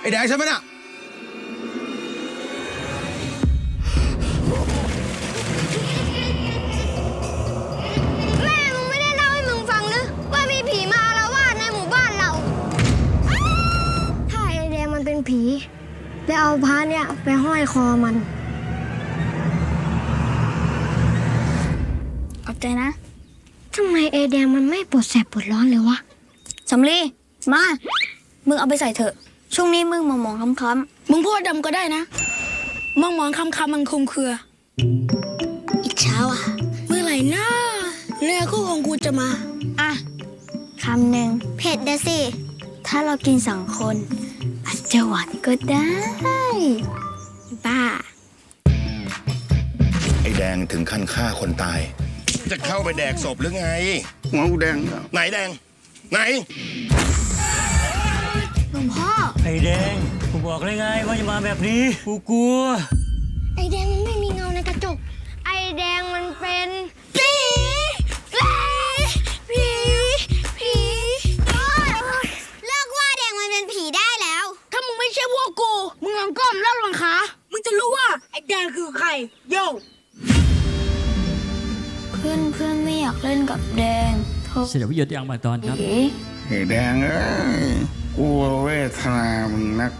ไอ้แดงใช่ไหมน่ะ แม่มึงไม่ได้เล่าให้มึงฟังหรือว่ามีผีมาอละว่าในหมู่บ้านเรา ถ้าไอแดงมันเป็นผี แล้วเอาพระเนี่ยไปห้อยคอมัน ทำไมไอแดงมันไม่ปวดแสบปวดร้อนเลยวะสำลีมา มึงเอาไปใส่เถอะ ช่วงนี้มึงมองมองๆค้ำมึงพูดดำก็ได้นะ มองมองคำคำๆมันคลุมเครือๆอีกเช้าอะ เมื่อไหร่นะเรือคู่ของกูจะมา อะคำหนึ่งเผ็ดเดสิ ถ้าเรากินสองคน อาจจะหวานก็ได้ บ้า ไอ้แดงถึงขั้นฆ่าคนตาย จะเข้าไปแดกศพหรือไง หัวกูแดงไหนแดง ไหน หลวงพ่อ ไอ้แดง กูบอกเลยไงว่าจะมาแบบนี้ กูกลัว ไอแดงมันไม่มีเงาในกระจก ไอแดงมันเป็นผีผีผีเลิกว่าแดงมันเป็นผีได้แล้ว ถ้ามึงไม่ใช่พวกกู มึงลองก้มแล้วลองขามึงจะรู้ว่าไอ้แดงคือใคร โย่เพื่อนเพื่อนไม่อยากเล่นกับแดงเพราะเสด็จพิยศยังมาตอนครับผีไอ้แดงเอ้ยกูเวทนามึงนัก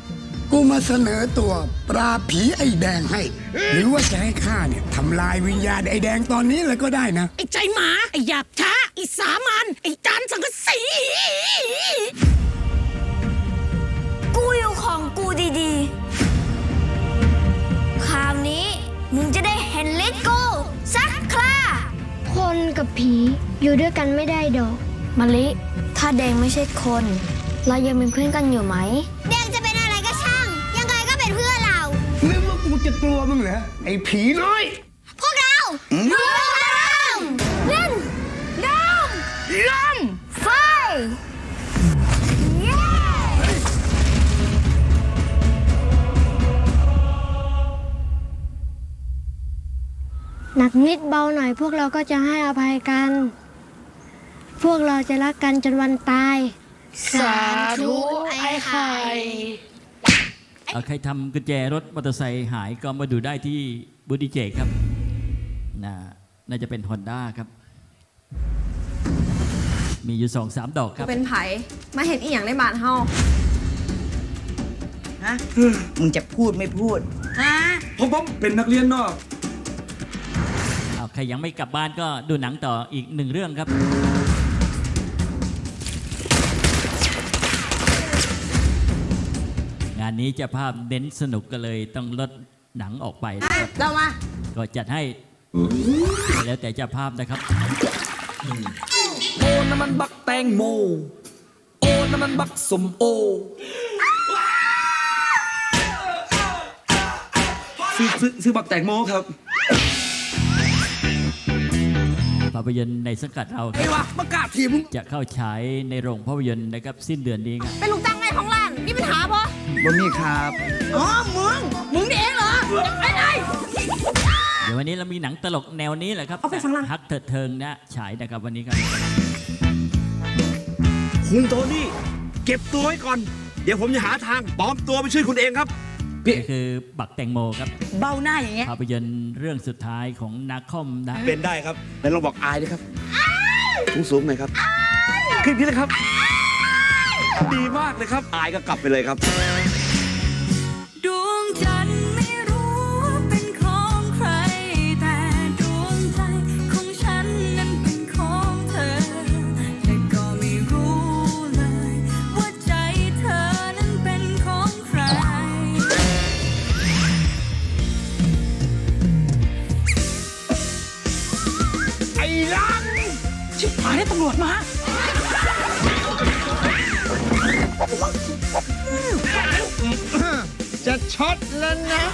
กูมาเสนอตัวปราบผีไอ้แดงให้ หรือว่าจะให้ข้าเนี่ยทำลายวิญญาณไอ้แดงตอนนี้เลยก็ได้นะ ไอ้ใจหมา ไอ้หยาบช้าไอ้สามันไอ้จานสังกะสี กับผีอยู่ด้วยกันไม่ได้ดอก มะลิ ถ้าแดงไม่ใช่คน เรายังเป็นเพื่อนกันอยู่ไหม แดงจะเป็นอะไรก็ช่าง ยังไงก็เป็นเพื่อนเรา นึกว่ากูจะกลัวมึงเหรอไอ้ผีน้อย พวกเรารวมเล่นน้ำลมไนักนิดเบาหน่อยพวกเราก็จะให้อภัยกัน พวกเราจะรักกันจนวันตาย สาธุไอ้ไข่ เอาใครทำกุญแจรถมอเตอร์ไซค์หายก็มาดูได้ที่บูดีเจครับน่าน่าจะเป็นฮอนด้าครับ มีอยู่สองสามดอกครับ เป็นไผมาเห็นอีหยังในบ้านเฮาฮะมึงจะพูดไม่พูด ฮะผมผมเป็นนักเรียนนอกเอา ใครยังไม่กลับบ้านก็ดูหนังต่ออีกหนึ่งเรื่องครับ งานนี้เจะภาพเน้นสนุกก็เลยต้องลดหนังออกไปนะครับเรามา ก็จัดให้แล้วแต่เจ้าภาพนะครับ โอ้น้ำมันบักแตงโม โอ้น้ำมันบักสมโอ ซื้อซื้อซื้อบักแตงโมครับ ภาพยนตร์ในสังกัดเราคไอ้รับวะประกาศทีมึงจะเข้าฉายในโรงภาพยนตร์นะครับสิ้นเดือนนี้ครับเป็นลูกจ้างไงของร้านมีปัญหาปะบ่มีครับ อ๋อมึงมึงนี่เองเหรอไอ้ไอ้เดี๋ยววันนี้เรามีหนังตลกแนวนี้แหละครับฮักเถิดเทิงนะฉายนะครับวันนี้ครับ คุณโทนี่ เก็บตัวไว้ก่อน เดี๋ยวผมจะหาทางปลอมตัวไปช่วยคุณเองครับ นี่คือบักแตงโมครับเบ้าหน้าอย่างเงี้ยภาพยนตร์เรื่องสุดท้ายของนาคอมนะเป็นได้ครับแล้วลองบอกอายด้วยครับสูงสูงๆหน่อยครับขึ้นนี้เลยครับ ดีมากเลยครับ อายก็กลับไปเลยครับ ชิบหายให้ตำรวจมาจะช็อตแล้วนะ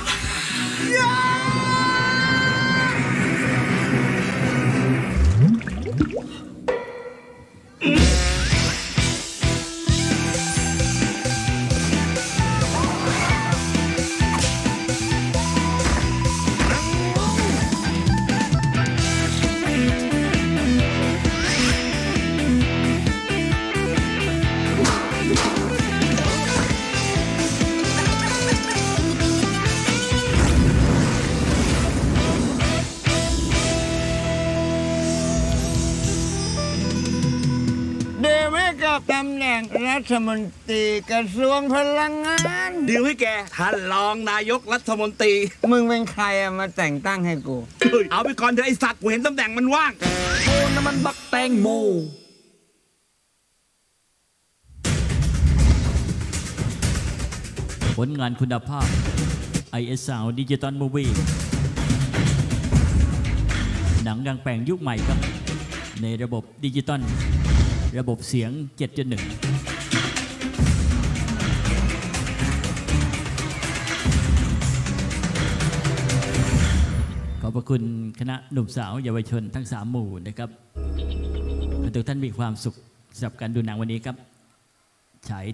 งรัฐมนตรีกระทรวงพลังงาน ดีลให้แกท่านรองนายกรัฐมนตรีมึงเป็นใครอะมาแต่งตั้งให้กู เฮ้ยเอาไปก่อนเถอะไอสัตว์กูเห็นตำแหน่งมันว่าง โอน้ำมันบักแตงโม ผลงานคุณภาพ IS Sound Digital Movie หนังดังแปลงยุคใหม่ครับ ในระบบดิจิตอล ระบบเสียง 7.1ขอบพระคุณคณะหนุ่มสาวเยาวชนทั้งสามหมู่นะครับทุกท่านมีความสุขสำหรับการดูหนังวันนี้ครับ ฉาย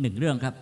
หนึ่งเรื่องครับ